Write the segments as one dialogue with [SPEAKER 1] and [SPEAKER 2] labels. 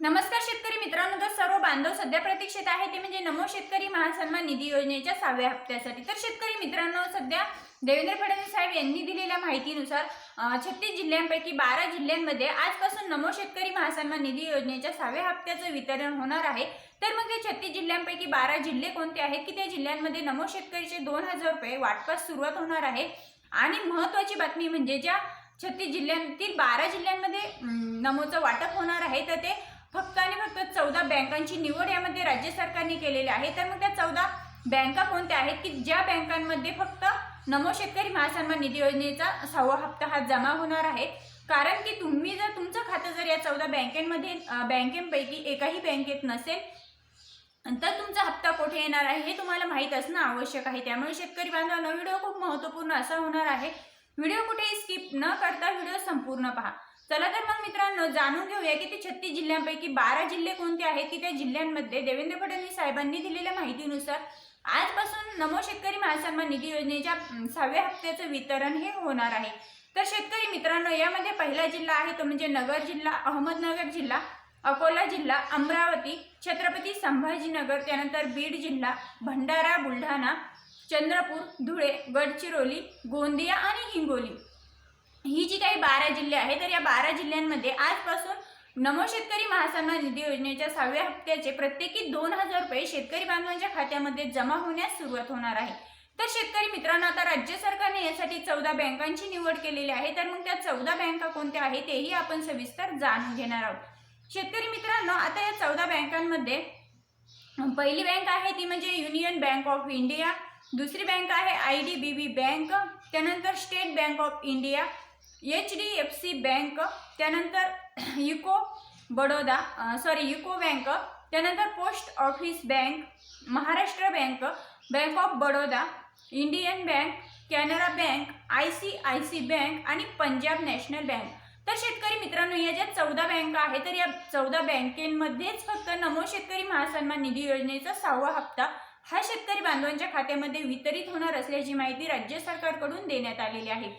[SPEAKER 1] नमस्कार शेतकरी मित्रांनो तर सर्व बांधव सध्या प्रतीक्षित आहे ते म्हणजे नमो शेतकरी महासन्मान निधी योजनेच्या सहाव्या हप्त्यासाठी. तर शेतकरी मित्रांनो सध्या देवेंद्र फडणवीस साहेब यांनी दिलेल्या माहितीनुसार छत्तीस जिल्ह्यांपैकी बारा जिल्ह्यांमध्ये आजपासून नमो शेतकरी महासन्मान निधी योजनेच्या सहाव्या हप्त्याचं वितरण होणार आहे. तर मग ते छत्तीस जिल्ह्यांपैकी बारा जिल्हे कोणते आहेत? की त्या जिल्ह्यांमध्ये नमो शेतकरीचे दोन हजार रुपये वाटपास सुरुवात होणार आहे. आणि महत्त्वाची बातमी म्हणजे ज्या छत्तीस जिल्ह्यांतील बारा जिल्ह्यांमध्ये नमोचं वाटप होणार आहे तर ते फक्त आणि फक्त चौदा बँकांची निवड यामध्ये राज्य सरकारने केलेली आहे. तर मग त्या चौदा बँका कोणत्या आहेत? की ज्या बँकांमध्ये फक्त नमो शेतकरी महासन्मान निधी योजनेचा सहावा हप्ता हा जमा होणार आहे? कारण की तुम्ही जर तुमचं खातं जर या चौदा बँकेमध्ये बँकेपैकी एकाही बँकेत नसेल तर तुमचा हप्ता कुठे येणार आहे हे तुम्हाला माहीत असणं आवश्यक आहे. त्यामुळे शेतकरी बांधवांना व्हिडिओ खूप महत्त्वपूर्ण असा होणार आहे. व्हिडिओ कुठेही स्किप न करता व्हिडिओ संपूर्ण पहा. चला तर मग मित्रांनो जाणून घेऊया की ते छत्तीस जिल्ह्यांपैकी बारा जिल्हे कोणते आहेत? की त्या जिल्ह्यांमध्ये देवेंद्र फडणवीस साहेबांनी दिलेल्या माहितीनुसार आजपासून नमो शेतकरी महासन्मान निधी योजनेच्या सहाव्या हप्त्याचं वितरण हे होणार आहे. तर शेतकरी मित्रांनो यामध्ये पहिला जिल्हा आहे तो म्हणजे नगर जिल्हा अहमदनगर जिल्हा अकोला जिल्हा अमरावती छत्रपती संभाजीनगर त्यानंतर बीड जिल्हा भंडारा बुलढाणा चंद्रपूर धुळे गडचिरोली गोंदिया आणि हिंगोली. ही जी काही बारा जिल्हे आहेत तर या बारा जिल्ह्यांमध्ये आजपासून नमो शेतकरी महासन्मान निधी योजनेच्या सहाव्या हप्त्याचे प्रत्येकी दोन हजार रुपये शेतकरी बांधवांच्या खात्यामध्ये जमा होण्यास सुरुवात होणार आहे. तर शेतकरी मित्रांनो आता राज्य सरकारने यासाठी चौदा बँकांची निवड केलेली आहे तर मग त्या चौदा बँका कोणत्या आहेत तेही आपण सविस्तर जाणून घेणार आहोत. शेतकरी मित्रांनो आता या चौदा बँकांमध्ये पहिली बँक आहे ती म्हणजे युनियन बँक ऑफ इंडिया दुसरी बँक आहे I D B B bank त्यानंतर state bank of India H D F C bank त्यानंतर UCO Baroda sorry UCO bank त्यानंतर post office bank Maharashtra bank bank of Baroda Indian bank Canara bank I C I C bank आणि Punjab national bank. तर शेतकरी मित्रांनो या ज्या चौदा बँका आहेत तर या चौदा बँकेमध्येच फक्त नमो शेतकरी महासन्मान निधी योजनेचा सहावा हप्ता हा शेतकरी बांधवांच्या खात्यामध्ये वितरित होणार असल्याची माहिती राज्य सरकारकडून देण्यात आलेली आहे.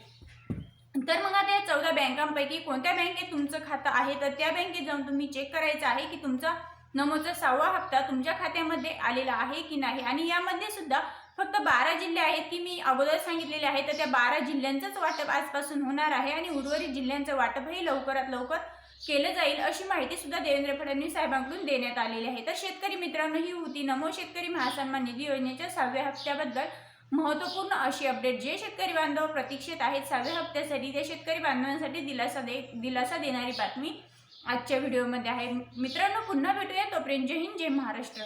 [SPEAKER 1] तर मग आता या चौदा बँकांपैकी कोणत्या बँकेत तुमचं खातं आहे? तर त्या बँकेत जाऊन तुम्ही चेक करायचं आहे की तुमचा नमोचा सहावा हप्ता तुमच्या खात्यामध्ये आलेला आहे की नाही? आणि यामध्ये सुद्धा फक्त बारा जिल्हे आहेत की मी अगोदर सांगितलेले आहे. तर त्या बारा जिल्ह्यांचंच वाटप आजपासून होणार आहे आणि उर्वरित जिल्ह्यांचं वाटपही लवकरात लवकर केलं जाईल अशी माहिती सुद्धा देवेंद्र फडणवीस साहेबांकडून देण्यात आलेली आहे. तर शेतकरी मित्रांनो ही होती नमो शेतकरी महासन्मान निधी योजनेच्या सहाव्या हप्त्याबद्दल महत्त्वपूर्ण अशी अपडेट जे शेतकरी बांधव प्रतीक्षेत आहेत सहाव्या हप्त्यासाठी त्या शेतकरी बांधवांसाठी दिलासा दे दिलासा देणारी बातमी आजच्या व्हिडिओमध्ये आहे. मित्रांनो पुन्हा भेटूया तोपर्यंत जय हिंद जय महाराष्ट्र.